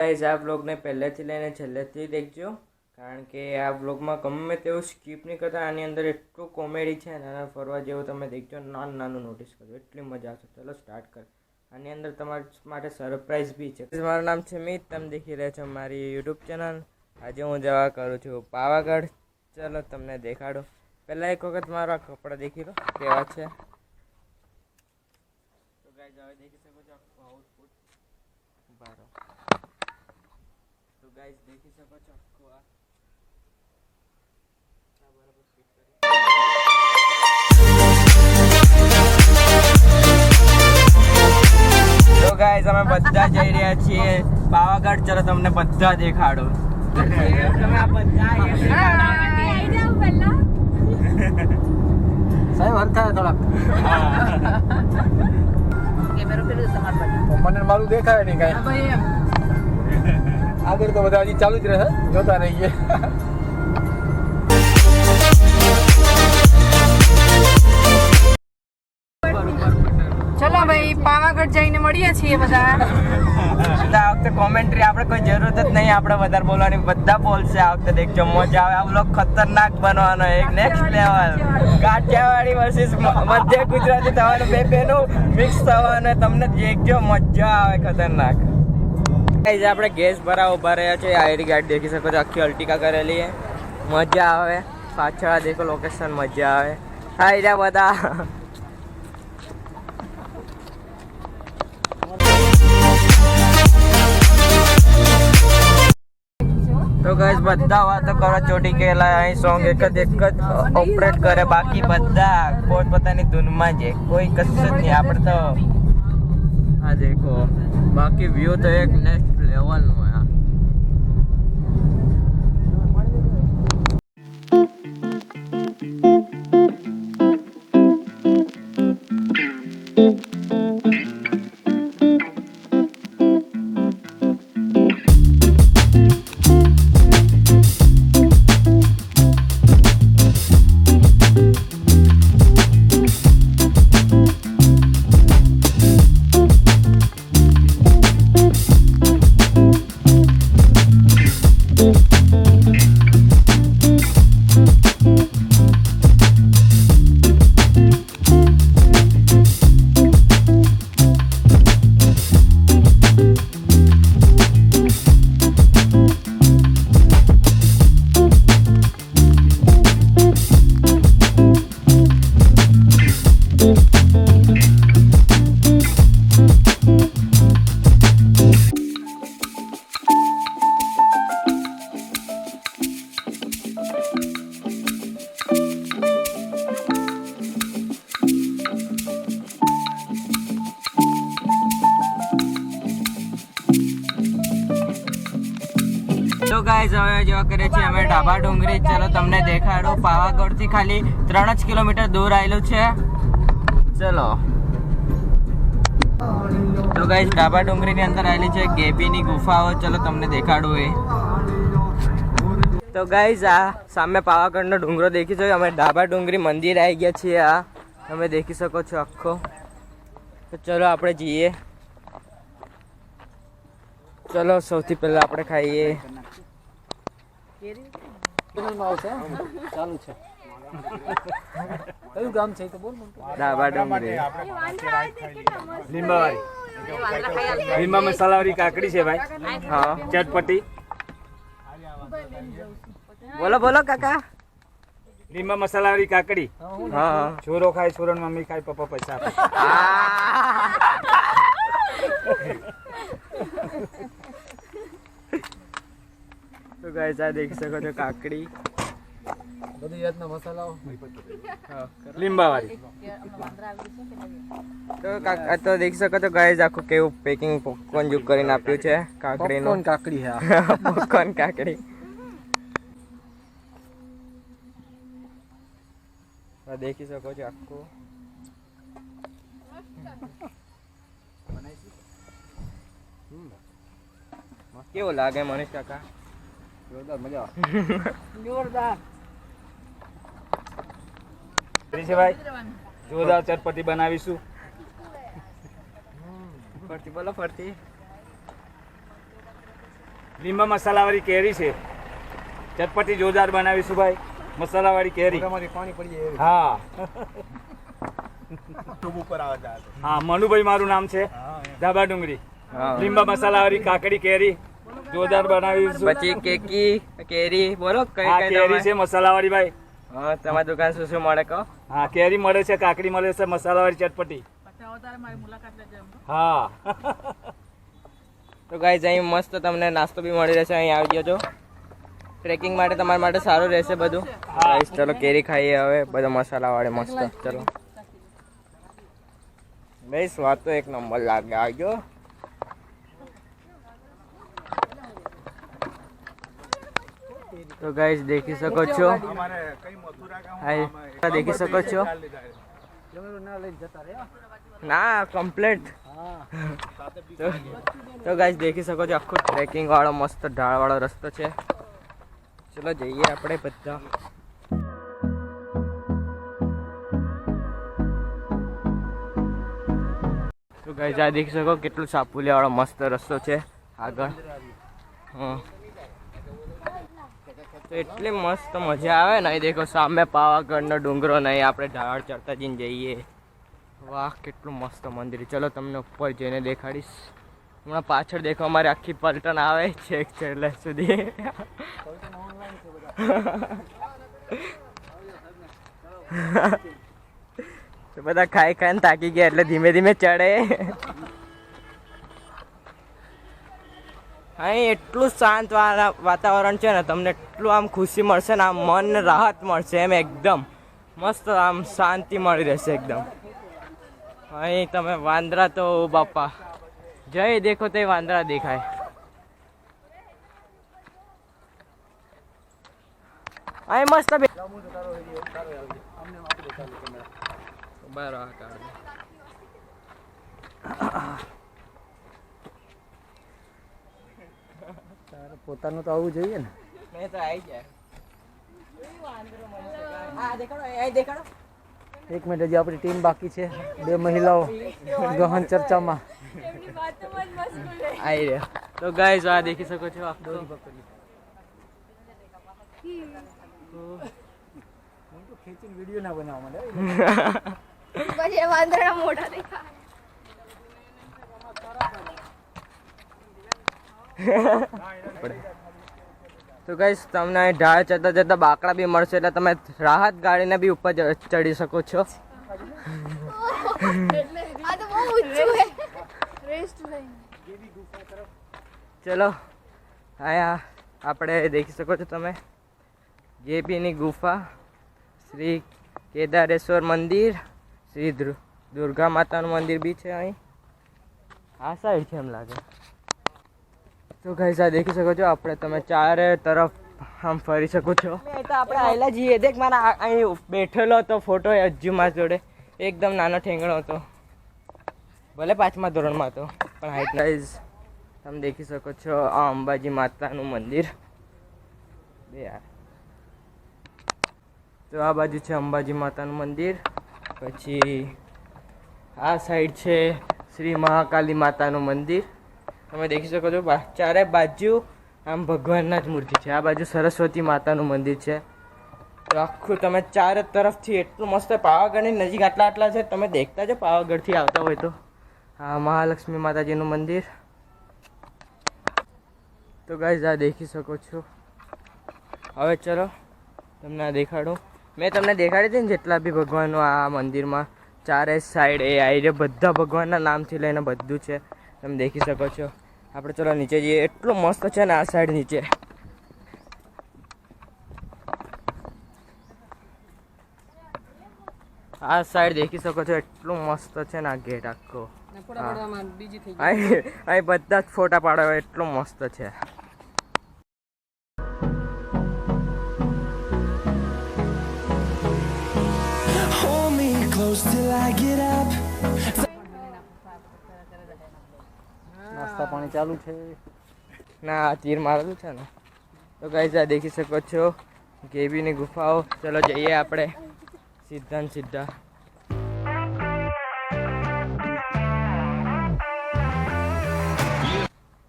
Guys આ બ્લોગને પહેલેથી લઈને છેલ્લેથી દેખજો. કારણ કે આ બ્લોગમાં ગમે તેવું સ્કીપ નહીં કરતા. આની અંદર એટલું કોમેડી છે ને ફરવા જેવું તમે દેખજો. નાનું નાનું નોટિસ કરજો. એટલી મજા આવશે. ચલો સ્ટાર્ટ કર. આની અંદર તમારા માટે સરપ્રાઈઝ બી છે. મારું નામ છે મિત. તમે દેખી રહ્યા છો મારી યુટ્યુબ ચેનલ આજે હું જવા કરું છું પાવાગઢ. ચલો તમને દેખાડો. પહેલાં એક વખત મારા કપડાં દેખી લો. કેવા છે? તો ગાઈઝ રહો. તો ગાઈઝ દેખી શકો છો આખું આ. બરાબર ફિટ કરી. તો ગાઈઝ અમે બધા જઈ રહ્યા છીએ પાવાગઢ. ચલો તમને બધા દેખાડો. તમે આ બધા અહીંયા દેખાડો. સાહેબ હરખા થોડાક. મને મારું દેખાય નહીં કાંઈ. આગળ તો બધા હજી ચાલુ જ રહે જોતા રહીએ. ચલો ભાઈ પાવાગઢ જઈને મળીએ છીએ બધા. આ વખતે કોમેન્ટ્રી આપણે કોઈ જરૂરત જ નહીં આપણે વધારે બોલવાની બધા બોલશે આ વખતે દેખજો મજા આવે. આ બ્લોગ ખતરનાક બનવાનો એક નેક્સ્ટ લેવલ કાઠિયાવાડી વર્સિસ મધ્ય ગુજરાતી થવાનું બે બેનું મિક્સ થવાનું તમને દેખજો મજા આવે ખતરનાક. ગાઈઝ આપણે ગેસ ભરા ઊભા રહ્યા છે આઈડી ગાર્ડ દેખી શકો છો. આખી અલ્ટિકા કરેલી છે. મજા આવે. પાછળ દેખો લોકેશન મજા આવે. હા જા બધા. તો ગાઈસ બધા વાતો કરો, ચોટી ગયેલા અહીં સોંગ એક જ એક જ ઓપરેટ કરે. બાકી બધા પોતપોતાની ધૂનમાં છે. કોઈ કશું જ નહીં. આપણે તો આ દેખો. બાકી વ્યૂ તો એક નેક્સ્ટ लेवल આ તો હવે જેવા કરે છે. અમે ડાબા ડુંગરી ચલો, તમને દેખાડો. પાવાગઢથી ખાલી ત્રણ જ કિલોમીટર દૂર આવેલું છે. ચલો. તો ગાઈઝ ડાબા ડુંગરી ની અંદર આવેલી છે ગેબીની ગુફાઓ. ચલો, તમને દેખાડું એ. તો ગાઈઝ આ સામે પાવાગઢનો ડુંગરો દેખી શકો અમે ડાબા ડુંગરી મંદિર આવી ગયા છીએ આ. તમે દેખી શકો છો આખો. તો ચલો, આપણે જઈએ. ચલો, સૌથી પહેલા આપણે ખાઈએ. આવશે ચાલુ છે. કયું ગામ છે તો બોલ કાકડી છે ભાઈ. હા ચટપટી. બોલો બોલો કાકા. લીંબા મસાલાવાળી કાકડી. હા હા છોરો ખાય છોરો મમ્મી ખાય પપ્પા પૈસા તો ગાઈસ આ દેખી શકો છો કાકડી. બધી જાતના મસાલાઓ. લીંબાવાળી. તો કાકા તો દેખી શકો છો ગાઈસ આખું કેવું પેકિંગ પોપકોર્ન જુક કરીને આપ્યું છે કાકડીનું. કાકડી હા. પોપકોર્ન કાકડી. દેખી શકો છો આખું. કેવું લાગે મનીષ કાકા? જોરદાર મજા જોરદાર. ભાઈ જોરદાર ચટપટી બનાવીશું. ફરતી બોલો ફરતી. લીંબા મસાલાવાળી કેરી છે. ચટપટી જોરદાર બનાવીશું ભાઈ. મસાલાવાળી કેરી. પાણી પડી જાય હા. હા મનુભાઈ મારું નામ છે. ધાબા ડુંગળી. લીંબા મસાલાવાળી કાકડી કેરી. જોરદાર બનાવીશું. પછી કેકી કેરી બોલો કઈ કઈ કેરી છે મસાલાવાળી ભાઈ. હા તમારી દુકાન શું શું મળે કહો? હા કેરી મળે છે કાકડી મળે છે મસાલાવાળી ચટપટી. હા. તો ગાઈઝ અહીં મસ્ત તમને નાસ્તો બી મળી રહેશે અહીં આવી જજો ટ્રેકિંગ માટે તમારા માટે સારું રહેશે બધું. ગાઈઝ ચલો કેરી ખાઈએ હવે બધો મસાલાવાળી મસ્ત ચલો. ભાઈ વાત તો એક નંબર લાગે આવજો તો ગાઈઝ દેખી શકો છો. દેખી શકો છો. ના કમ્પ્લેટ તો ગાઈસ દેખી શકો છો, આખો ટ્રેકિંગ વાળો મસ્ત ઢાળ વાળો રસ્તો છે. ચલો જઈએ આપણે બધા. તો ગાઈઝ આ દેખી શકો કેટલું સાપુલિયા વાળો મસ્ત રસ્તો છે આગળ. હા તો એટલી મસ્ત મજા આવે ને. દેખો સામે પાવાગઢનો ડુંગરો નહીં આપણે ઢાળ ચડતા જઈને જઈએ. વાહ, કેટલું મસ્ત મંદિર. ચલો તમને ઉપર જઈને દેખાડીશ. હમણાં પાછળ દેખો અમારે આખી પલટન આવે છે એક છેલ્લે સુધી. બધા ખાઈ ખાઈને થાકી ગયા એટલે ધીમે ધીમે ચડે. અહીં એટલું શાંત વાતાવરણ છે ને, તમને એટલું આમ ખુશી મળશે ને, આમ મનને રાહત મળશે એમ એકદમ. મસ્ત આમ શાંતિ મળી રહેશે એકદમ. અહીં તમે વાંદરા તો બાપા. જય દેખો તે વાંદરા દેખાય. અહીં મસ્ત બે બરાબર. પોતાનું તો આવવું જોઈએ ને. મેં તો આવી દેખાડો એક મિનિટ હજી આપણી ટીમ બાકી છે. બે મહિલાઓ ગહન ચર્ચામાં. આવી રહ્યા. તો ગાઈઝ આ દેખી શકો છો આખો ખેંચીને વીડિયો ના બનાવવા માંડે પછી વાંદરા મોઢા દેખા તો ગાઈઝ તમને ઢાળ ચડતા ચડતા બાકડા બી મળશે એટલે તમે રાહત ગાડીને બી ઉપર ચડી શકો છો. ચલો અહીંયા આપણે દેખી શકો છો તમે. જેપીની ગુફા શ્રી કેદારેશ્વર મંદિર શ્રી દુર્ગા માતાનું મંદિર બી છે અહીં. આ સાઈડ છે એમ લાગે. તો ગાઈસ આ દેખી શકો છો આપણે તમે ચારે તરફ આમ ફરી શકો છો. તો આપણે આયલા જઈએ દેખ મારા અહીં બેઠેલો હતો ફોટો અજ્જુ મારા જોડે. એકદમ નાનો ઠેંગણો હતો. ભલે પાંચમા ધોરણમાં હતો પણ હાઈટ ગાઈઝ તમે દેખી શકો છો આ અંબાજી માતાનું મંદિર. બે યાર તો આ બાજુ છે અંબાજી માતાનું મંદિર. પછી આ સાઈડ છે શ્રી મહાકાલી માતાનું મંદિર. તમે દેખી શકો છો ચારે બાજુ આમ ભગવાનના જ મૂર્તિ છે. આ બાજુ સરસ્વતી માતાનું મંદિર છે. આખું તમે ચારે તરફથી એટલું મસ્ત પાવાગઢની નજીક આટલા આટલા છે, તમે દેખતા જ પાવાગઢથી આવતા હોય તો. આ મહાલક્ષ્મી માતાજીનું મંદિર. તો ગાઈઝ આ દેખી શકો છો. હવે ચલો, તમને આ દેખાડું. મેં તમને દેખાડી હતી ને જેટલા બી ભગવાનનો આ મંદિરમાં, ચારે સાઈડ એ રહ્યા, બધા ભગવાનના નામથી લઈને બધું છે. તમે દેખી શકો છો. આપણે ચલો નીચે જઈએ. એટલો મસ્ત છે ને આ સાઈડ નીચે. આ સાઈડ દેખી શકો છો. એટલું મસ્ત છે ને આ ગેટ આખો. અહીં બધા જ ફોટા પાડવા એટલો મસ્ત છે. Close till I get up. નાસ્તા પાણી ચાલુ છે. ના તીર મારેલું છે ને. તો ગાઈઝ આ દેખી શકો છો. ગેબીની ગુફાઓ. ચલો જઈએ આપણે. સીધા ને સીધા.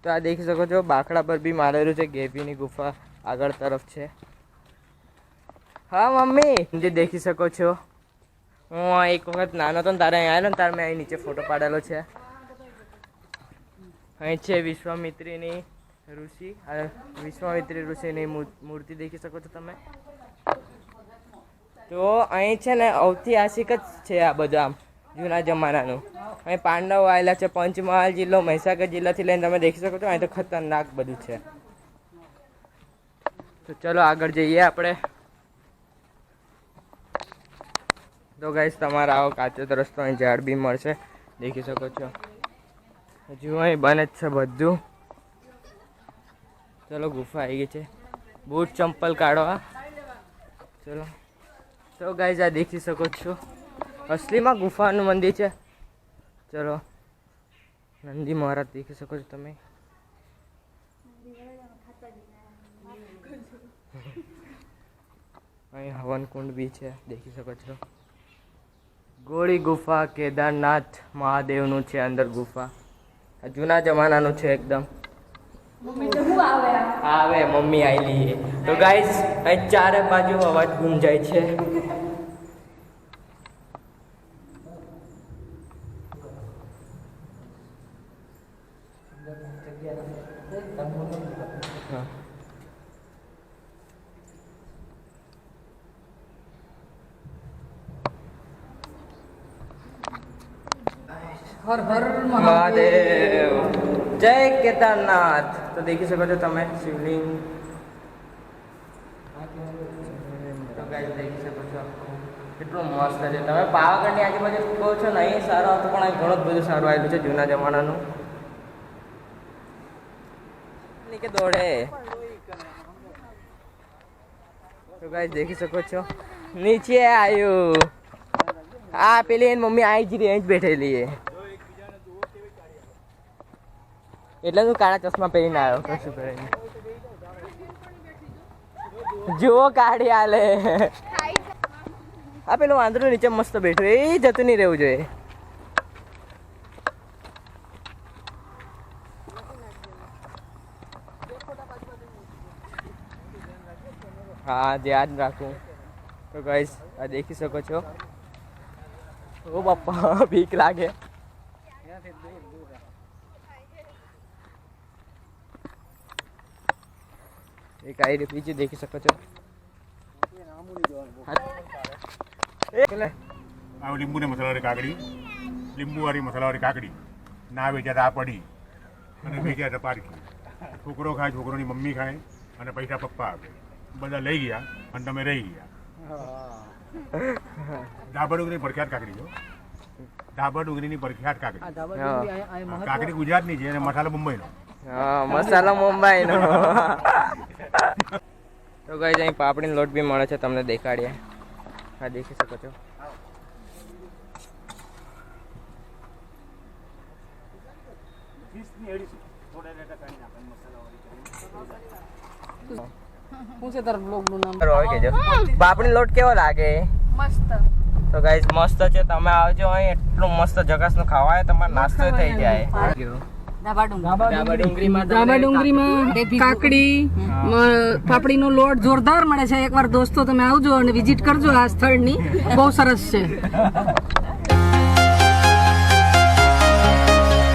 તો આ દેખી શકો છો, બાકડા પર બી મારેલું છે, ગેબીની ગુફા આગળ તરફ છે. હા, મમ્મી. જે દેખી શકો છો. હું એક વખત નાનો હતો ને, તારે અહીં આવેલો ને, તારે મેં અહીં નીચે ફોટો પાડેલો છે. અહીં છે વિશ્વામિત્રીની ઋષિ. વિશ્વામિત્રી ઋષિની મૂર્તિ દેખી શકો છો તમે. તો અહીં છે ને ઐતિહાસિક જ છે આ બધું આમ જૂના જમાનાનું. અહીં પાંડવો આવેલા છે, પંચમહાલ જિલ્લો, મહીસાગર જિલ્લાથી લઈને તમે દેખી શકો છો, અહીં તો ખતરનાક બધું છે. તો ચલો આગળ જઈએ આપણે. તો ગાઈસ, તમારા આવો કાચો રસ્તો અહીં ઝાડ બી મળશે, દેખી શકો છો. હજુ અહીં બને જ છે બધું. ચલો, ગુફા આવી ગઈ છે. બૂટ ચંપલ કાઢવા ચલો. તો ગાઈઝ આ દેખી શકો છો. અસલીમાં ગુફાનું મંદિર છે. ચલો. નંદી મહારાજ દેખી શકો છો તમે. અહીં હવનકુંડ બી છે, દેખી શકો છો. ગોળી ગુફા, કેદારનાથ મહાદેવનું છે અંદર ગુફા. આ જૂના જમાનાનું છે એકદમ. આવે મમ્મી આવેલી તો ગાઈસ અહીં ચારે બાજુ અવાજ ગુંજાય છે. હર હર મહાદેવ મહાદેવ. જય કેદારનાથ. તો દેખી શકો છો તમે શિવલિંગ. તો કેટલું મસ્ત છે. તમે પાવાગઢની આજુબાજુ કહો છો નહીં સારું હતું, પણ અહીં ઘણું જ બધું સારું આવેલું છે જૂના જમાનાનું. કે દોડે. તો ગાઈસ દેખી શકો છો. નીચે આવ્યું આ પેલી એની મમ્મી આવી જ રહી, અહીં જ બેઠેલી છે. એટલે તું કાળા ચશ્મા પહેરીને આવ્યો. કશું પહેરીને. જુઓ કાઢી આલે. આ પેલું વાંદરું નીચે મસ્ત બેઠું એ જતું નહીં રહેવું જોઈએ. હા ધ્યાન રાખું તો ગાઈસ આ દેખી શકો છો. ઓ બાપા બીક લાગે. એક આઈ બીજી દેખી શકો છો. એ આ લીંબુ ને મસાલાવાળી કાકડી. લીંબુવાળી મસાલાવાળી કાકડી. ના વેચ્યા તા પડી. અને વેચાતા પારકી છોકરો ખાય છોકરોની મમ્મી ખાય અને પૈસા પપ્પા આપે. બધા લઈ ગયા અને તમે રહી ગયા. ડાબર ડુંગરીની પ્રખ્યાત કાકડી જો ડાબર ડુંગરીની પ્રખ્યાત કાકડી. કાકડી ગુજરાતની છે અને મસાલો મુંબઈનો. મસાલા મુંબઈ નો તો ગઈ અહીં પાપડીનો લોટ બી મળે છે તમને દેખાડીએ. હા દેખી શકો છો. પાપડી લોટ કેવો લાગે? મસ્ત. તો ગાઈસ મસ્ત છે. તમે આવજો અહીં એટલું મસ્ત જગાસનું ખાવાય તમારો નાસ્તો થઈ જાય. કાકડી. નો પાપડીનો લોટ જોરદાર મળે છે. એકવાર દોસ્તો તમે આવજો અને વિઝિટ કરજો આ સ્થળની. બહુ સરસ છે.